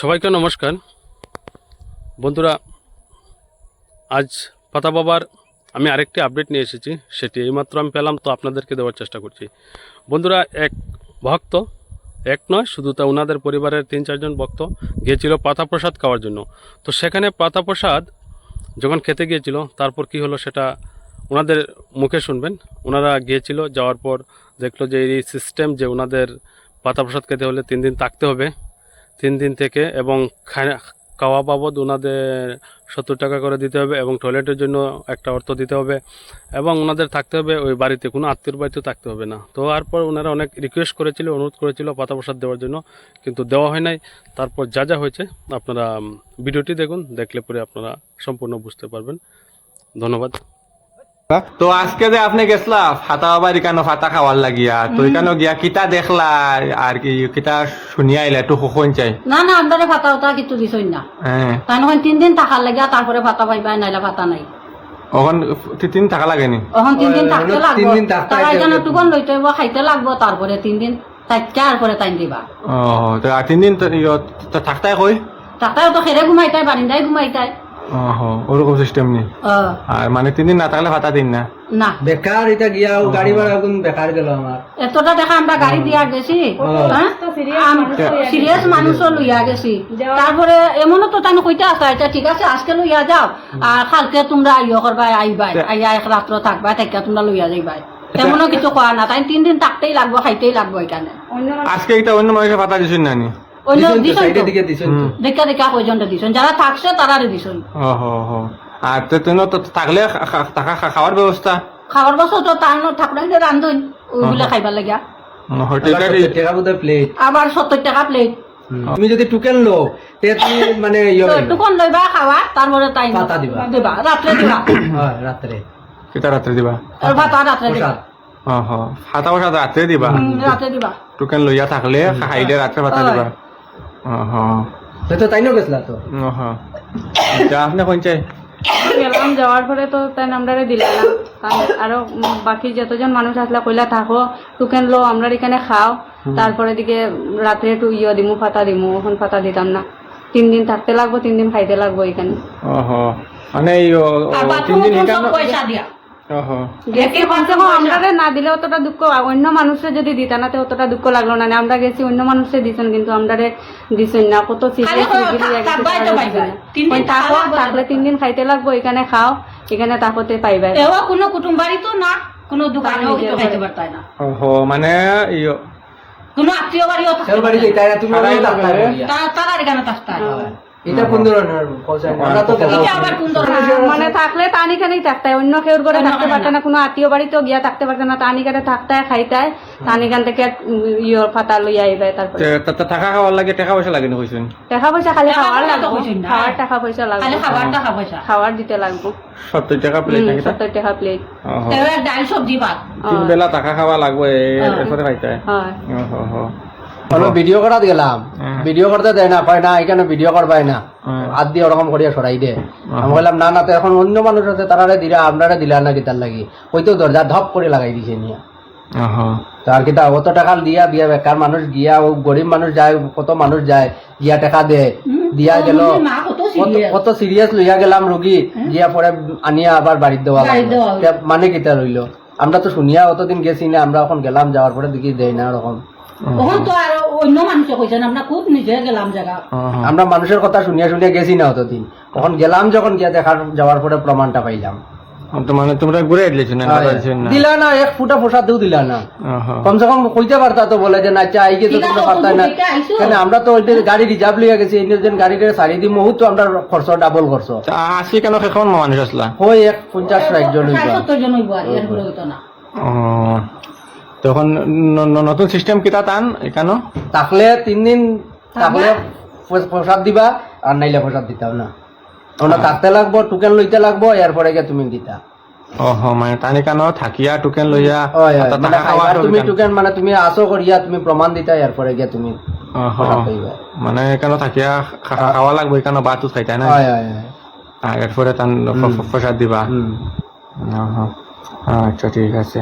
সবাইকে নমস্কার। বন্ধুরা, আজ পাতা বাবার আমি আরেকটি আপডেট নিয়ে এসেছি, সেটি এইমাত্র আমি পেলাম, তো আপনাদেরকে দেওয়ার চেষ্টা করছি। বন্ধুরা, এক ভক্ত, এক নয়, শুধু তা ওনাদের পরিবারের তিন চারজন ভক্ত গিয়েছিল পাতা প্রসাদ খাওয়ার জন্য। তো সেখানে পাতা প্রসাদ যখন খেতে গিয়েছিল, তারপর কি হলো সেটা ওনাদের মুখে শুনবেন। ওনারা গিয়েছিল, যাওয়ার পর দেখল যে এই সিস্টেম যে ওনাদের পাতা প্রসাদ খেতে হলে তিন দিন থাকতে হবে। তিন দিন থেকে এবং খাওয়া বাবদ ওনাদের সত্তর টাকা করে দিতে হবে এবং টয়লেটের জন্য একটা অর্থ দিতে হবে এবং ওনাদের থাকতে হবে ওই বাড়িতে, কোনো আত্মীয় বাড়িতে থাকতে হবে না। তো তারপর ওনারা অনেক রিকোয়েস্ট করেছিল, অনুরোধ করেছিল পাতা প্রসাদ দেওয়ার জন্য, কিন্তু দেওয়া হয় নাই। তারপর যা যা হয়েছে, আপনারা ভিডিওটি দেখুন, দেখলে পরে আপনারা সম্পূর্ণ বুঝতে পারবেন। ধন্যবাদ। তো আজকে যে আপনি গেছলা ফাতা বাবার কেন ফাতা খাওয়ার লাগিয়া তো এখানে গিয়া কিতা দেখলা আর কি কিতা শুনিয়া আইলা একটু কখন চাই। না না আন্দারে ফাতা ওটা কিছু দিছই না। হ্যাঁ তাই তিন দিন থাকার লাগিয়া তারপরে ফাতা পাইবা নাইলা ফাতা নাই। ওখান তিন দিন থাকতে হলো লাগবো। তিন দিন থাকতে তারা হইতে এখানে টুকন লইতে হইব খাইতে লাগবো তারপরে তিন দিন তার পরে টাইম দিবা। ও তো তিন দিন তো তো থাকতাই কই তাতাও তো খেরে ঘুমাইতাই বারিন্দাই ঘুমাইতাই ওরকম সিস্টেম নেই আর মানে তিন দিন না থাকলে ফাতা দিন না? না। বেকার এটা গিয়া গাড়ি ভাড়া কোন বেকার গেল আমার এতটা দেখা আমরা গাড়ি দিয়া গেছি সিরিয়াস মানুষও লইয়া গেছি। তারপরে এমনও তো তাই কইতে আসা এটা ঠিক আছে আজকে লইয়া যাও। আর কালকে তোমরা ইয়ে করবা আইবাই আইয়া এক রাত্র থাকবা তাইকা তোমরা লইয়া যাইবাই। তেমনও কিছু কোয়া না তাই তিন দিন থাকতেই লাগবো খাইতেই লাগবো এখানে আজকে এটা অন্য মানুষের ফাতা দিছুন না নি? অন্য দিছেন তো, দিছন সাইডের তো। দিকে দিছেন তো। দেখা দেখা কয়জনটা দিছন। যারা থাকছে তারারে দিছন। ও হো হো আর তো তুমি তো থাকলে খা- খা- থাকা খাওয়ার ব্যবস্থা? খাবার বছর তো তার ঠাকুরাই রান্ধন। ওইগুলা খাইবার লাগিয়া। হোটেল টাকা বোধহয় প্লেট আবার সত্তর টাকা প্লেট তুমি যদি টুকেন লো তে তুমি মানে ইয়ে পাইবা। টুকন লইবা খাওয়া তারপরে তাই পাতা দিবা। দিবা রাত্রে দিবা। হয় রাত্রে। কিতা রাত্রে দিবা? আর ভাত রাত্রে দিবা। প্রসাদ। ও হো রাত্রে দিবা? রাত্রে দিবা। টোকেন লইয়া থাকলে খাইলে রাত্রে হয়। দিবা। ও হো তো তো তাইনো গেছলা তো? ও হো যা আপনি কোন চাই গেলাম যাওয়ার পরে তো তাই আমরারে দিলে না তার আরও বাকি যতজন মানুষ আসলে কইলা থাকো টুকেন লো আমরা এখানে খাও। তারপরে দিকে রাত্রে একটু ইয়ে দিমু ফাতা দিমু এখন ফাতা দিতাম না। তিন দিন থাকতে লাগবো তিন দিন খাইতে লাগবো এখানে। ও হো মানে তিন দিন গেছি কমসে কম না দিলে অতটা দুঃখ অন্য মানুষের যদি দিতা অতটা দুঃখ লাগল না। আমরা গেছি অন্য মানুষের দিছেন কিন্তু আমরারে দিছেন না। কত। তিন দিন খাইতে লাগবো এখানে খাও এখানে তাকতে পাইবাই কোনো কুটুম বাড়ি তো না কোনো দোকানেও খাইতে পারতাই না। মানে কোনো আত্মীয় বাড়িও তোর এখানে থাকতে এটা কোন ধরনের তো এটা আবার কোন ধরনের? মানে থাকলে তানি খানেই থাকতে হয়। অন্য কেউর ঘরে থাকতে পারতে না। কোনো আত্মীয় বাড়িতেও গিয়া থাকতে পারতে না তানি কাটে থাকতে হয় খাইতে হয় তানি খান থেকে উম, ইয়ে ফাতা লইয়া আইবে তারপরে। থাকা খাওয়ার লাগে টাকা পয়সা লাগে না কইছেন? টাকা পয়সা খালি খাওয়ার না। খাওয়ার টাকা পয়সা খালি লাগবে টাকা পয়সা। খাওয়ার দিতে লাগবে। সত্তর টাকা প্লেট নাকি তা? সত্তর টাকা প্লেট ও ডাল সবজি ভাত। তিন বেলা টাকা খাওয়া লাগবে হ্যাঁ। এরপরে খাইতে হয়। হয়। হো ভিডিও করাত গেলাম। হ্যাঁ। ভিডিও করতে দেয় না কয় না এখানে ভিডিও করবাই না। হ্যাঁ। হাত দিয়ে ওরকম করিয়া সরাই দে। আমি বললাম না না তো এখন অন্য মানুষ আছে তারারে দিলা আপনারা দিলা না কিতার লাগি। হয়তো দরজা ধপ করে লাগাই দিছে নিয়া তো আর কিতা অত টাকা দিয়া দিয়া বেকার মানুষ গিয়া ও গরিব মানুষ যায় কত মানুষ যায় গিয়া টাকা দে। দিয়া গেল। কত সিরিয়াস লইয়া গেলাম রুগী গিয়া পরে আনিয়া আবার বাড়ির দেওয়া। তে মানে কিতা রইল আমরা তো শুনিয়া অতদিন গেছি না আমরা এখন গেলাম যাওয়ার পরে দেখি দেয় না ওরকম তখন তো আর অন্য মানুষে কইছেন আমরা খুব নিজে গেলাম জায়গা। আমরা মানুষের কথা শুনিয়া শুনিয়া গেছি না অতদিন। তখন গেলাম যখন গিয়া দেখার যাওয়ার পরে প্রমাণটা পাইলাম। মানে তোমরা ঘুরে দিলেছো না হ্যাঁ, দিলা না এক ফুটা প্রসাদও দিলা না। কমসে কম কইতে পারতা তো বলে যে না আচ্ছা আইগে তো তোমরা পারতা না। কেন আমরা তো ওইটা গাড়ি রিজার্ভ লিয়া গেছি এই যে গাড়ি করে সারি দিই মুহূর্ত আমরা খরচ ডাবল খরচ। তা আজকে কেন কেখন মানুষ আসলা? ওই এক পঞ্চাশ ষাট জন হইবা। সাড়ে সত্তর জন হইব আর এর হইতো না। তখন নতুন সিস্টেম কিতা টান এখানো? থাকলে তিন দিন প- প্রসাদ দিবা আর নাইলে প্রসাদ দিতাম না। ওনা থাকতে লাগবো টোকেন লইতে লাগবো এরপরে গিয়ে তুমি দিতা। ওহ মানে টানি কানো? থাকিয়া টোকেন লইয়া মানে তুমি টোকেন। মানে তুমি আসো করিয়া তুমি প্রমাণ দিতা এরপরে গিয়ে তুমি ওহ, মানে কেন থাকিয়া খাওয়া লাগবে কেন বাতু খাইতা না হয় হয় হয়। আর এরপরে তান প্রসাদ দিবা। হুম আচ্ছা ঠিক আছে।